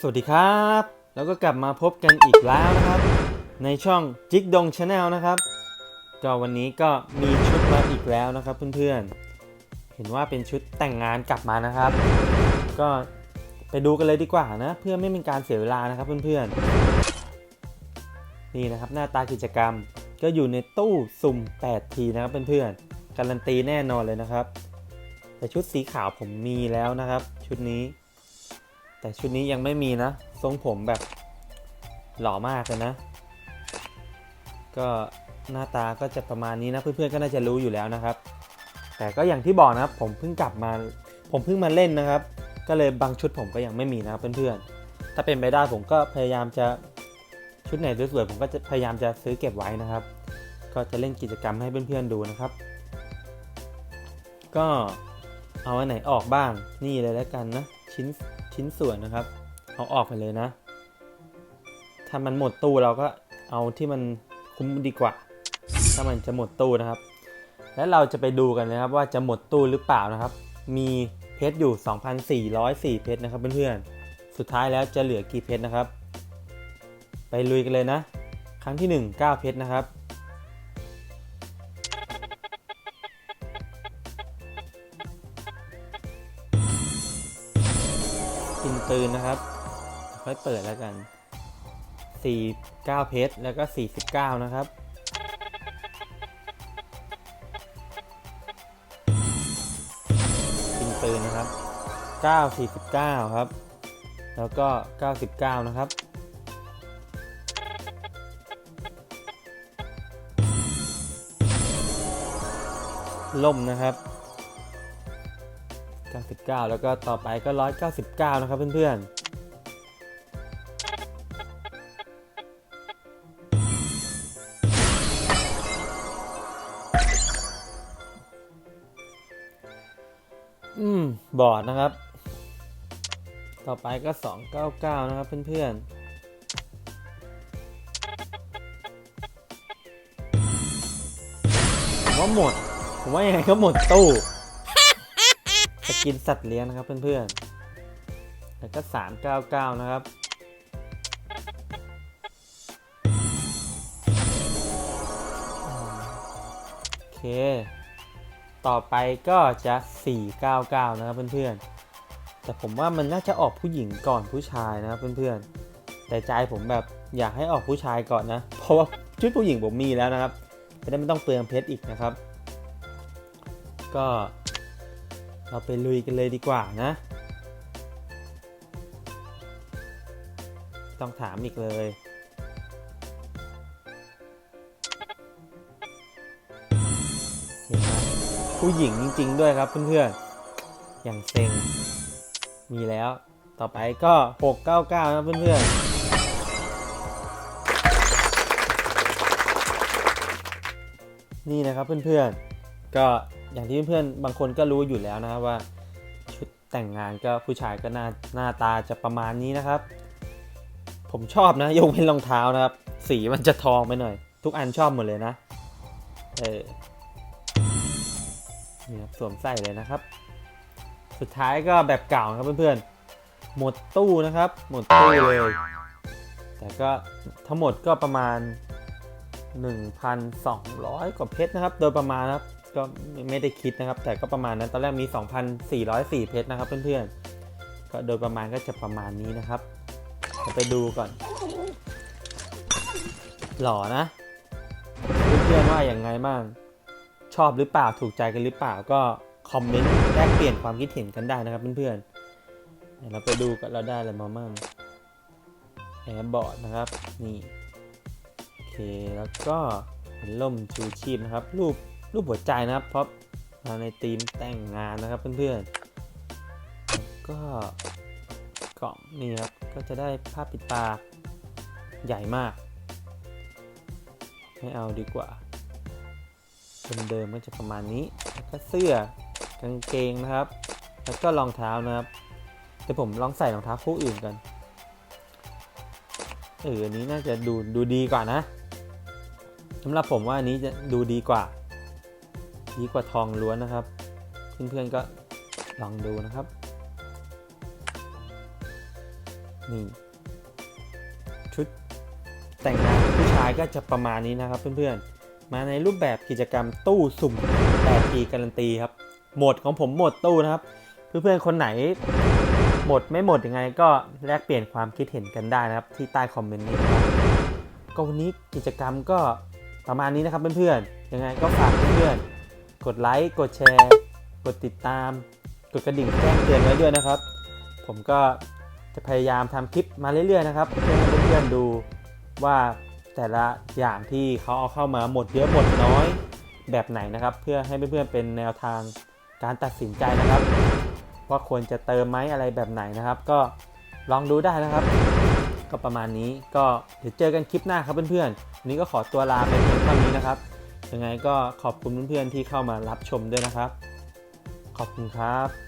สวัสดีครับ แล้วก็กลับมาพบกันอีกแล้วนะครับ ในช่องจิกดงชาแนลนะครับ ก็วันนี้ก็มีชุดมาอีกแล้วนะครับเพื่อนๆ เห็นว่าเป็นชุดแต่งงานกลับมานะครับ ก็ไปดูกันเลยดีกว่านะ เพื่อไม่เป็นการเสียเวลานะครับเพื่อนๆ นี่นะครับหน้าตากิจกรรมก็อยู่ในตู้สุ่ม 8 ทีนะครับเพื่อนๆ การันตีแน่นอนเลยนะครับ แต่ชุดสีขาวผมมีแล้วนะครับ ชุดนี้ แต่ชุดนี้ยังไม่มีนะ ทรงผมแบบหล่อมากเลยนะ ก็หน้าตาก็จะประมาณนี้นะ เพื่อนๆก็น่าจะรู้อยู่แล้วนะครับ แต่ก็อย่างที่บอกนะครับ ผมเพิ่งกลับมา ผมเพิ่งมาเล่นนะครับ ก็เลยบางชุดผมก็ยังไม่มีนะครับเพื่อนๆ ถ้าเป็นไปได้ผมก็พยายามจะชุดไหนสวยๆผมก็จะพยายามจะซื้อเก็บไว้นะครับ ก็จะเล่นกิจกรรมให้เพื่อนๆดูนะครับ ก็เอาอันไหนออกบ้างนี่เลยแล้วกันนะ ชิ้น ชิ้นส่วนนะครับ เอาออกไปเลยนะ ถ้ามันหมดตู้เราก็เอาที่มันคุ้มดีกว่า ถ้ามันจะหมดตู้นะครับ แล้วเราจะไปดูกันนะครับว่าจะหมดตู้หรือเปล่านะครับ มีเพชรอยู่ 2,404 เพชรนะครับเพื่อนๆ สุดท้ายแล้วจะเหลือกี่เพชรนะครับ ไปลุยกันเลยนะ ครั้งที่ 1 9 เพชรนะครับ กินปืนนะครับ ค่อยเปิดแล้วกัน 49 เพชรแล้วก็ 49 นะครับกินปืนนะครับ 9 49 ครับ แล้วก็ 99 นะครับล่มนะครับ 99แล้วก็ต่อไปก็ 199 นะครับเพื่อนๆอืม บอร์ดนะครับ ต่อไปก็ 299 นะครับเพื่อนๆผมว่าหมด ผมว่ายังไงก็หมดตู้ สกินสัตว์เลี้ยงนะครับเพื่อนๆ แล้วก็ 399 นะครับ โอเค ต่อไปก็จะ 499 นะครับเพื่อนๆ แต่ผมว่ามันน่าจะออกผู้หญิงก่อนผู้ชายนะครับเพื่อนๆ แต่ใจผมแบบอยากให้ออกผู้ชายก่อนนะ เพราะว่าชุดผู้หญิงผมมีแล้วนะครับ จะได้ไม่ต้องเปลืองเพชรอีกนะครับ ก็ เราไปลุยกันเลยดีกว่านะ ต้องถามอีกเลย เห็นไหมผู้หญิงจริง ๆ ด้วยครับเพื่อนๆ อย่างเซ็ง มีแล้ว ต่อไปก็ 699 นะเพื่อนๆนี่นะครับเพื่อนๆ ก็ อย่างที่เพื่อนๆบางคนก็รู้อยู่แล้วนะครับว่าชุดแต่งงานก็ผู้ชายก็หน้าหน้าตาจะประมาณนี้นะครับ ผมชอบนะยกเว้นรองเท้านะครับ สีมันจะทองไปหน่อย ทุกอันชอบหมดเลยนะเออนี่ครับสวมใส่เลยนะครับ สุดท้ายก็แบบเก่านะครับเพื่อนๆหมดตู้นะครับ หมดตู้เลยแต่ก็ทั้งหมดก็ประมาณ 1,200 กว่าเพชรนะครับ โดยประมาณครับ ก็ไม่ได้คิดนะครับ แต่ก็ประมาณนั้นตอนแรกมี 2,404 เพชรนะครับเพื่อนๆ ก็โดยประมาณก็จะประมาณนี้นะครับไปดูก่อน หล่อนะ เพื่อนๆว่าอย่างไงบ้าง ชอบหรือเปล่าถูกใจกันหรือเปล่าก็คอมเมนต์แลกเปลี่ยนความคิดเห็นกันได้นะครับเพื่อนๆเดี๋ยวเราไปดูกันเราได้อะไรมามั่งแอร์บอร์ดนะครับนี่โอเคแล้วก็เป็นล่มชูชีพนะครับ รูป รูปหัวใจนะครับเพราะมาในธีมแต่งงานนะครับเพื่อนๆก็กล่องนี่ครับก็จะได้ผ้าปิดตาใหญ่มาก ไม่เอาดีกว่าเดิมๆก็จะประมาณนี้แล้วก็เสื้อกางเกงนะครับ แล้วก็รองเท้านะครับเดี๋ยวผมลองใส่รองเท้าคู่อื่นกันเอออันนี้น่าจะดูดูดีกว่านะสำหรับผมว่าอันนี้จะดูดีกว่า ดีกว่าทองล้วนนะครับ เพื่อนๆก็ลองดูนะครับ นี่ ชุดแต่งงานผู้ชายก็จะประมาณนี้นะครับเพื่อนๆ มาในรูปแบบกิจกรรมตู้สุ่ม8ปีการันตีครับ หมดของผมหมดตู้นะครับ เพื่อนๆ คนไหนหมดไม่หมดยังไงก็แลกเปลี่ยนความคิดเห็นกันได้นะครับ ที่ใต้คอมเมนต์นี้ครับก็วันนี้กิจกรรมก็ประมาณนี้นะครับเพื่อนๆยังไงก็ฝากเพื่อนๆ กดไลค์ กดแชร์ กดติดตาม กดกระดิ่งแจ้งเตือนไว้ด้วยนะครับ ผมก็จะพยายามทำคลิปมาเรื่อยๆนะครับเพื่อให้เพื่อนๆดูว่าแต่ละอย่างที่เขาเอาเข้ามาหมดเยอะหมดน้อยแบบไหนนะครับ เพื่อให้เพื่อนๆเป็นแนวทางการตัดสินใจนะครับ ว่าควรจะเติมไหมอะไรแบบไหนนะครับ ก็ลองดูได้นะครับ ก็ประมาณนี้ก็เดี๋ยวเจอกันคลิปหน้าครับเพื่อนๆวันนี้ก็ขอตัวลาไปเพียงเท่านี้นะครับ ยังไงก็ขอบคุณเพื่อนๆที่เข้ามารับชมด้วยนะครับ ขอบคุณครับ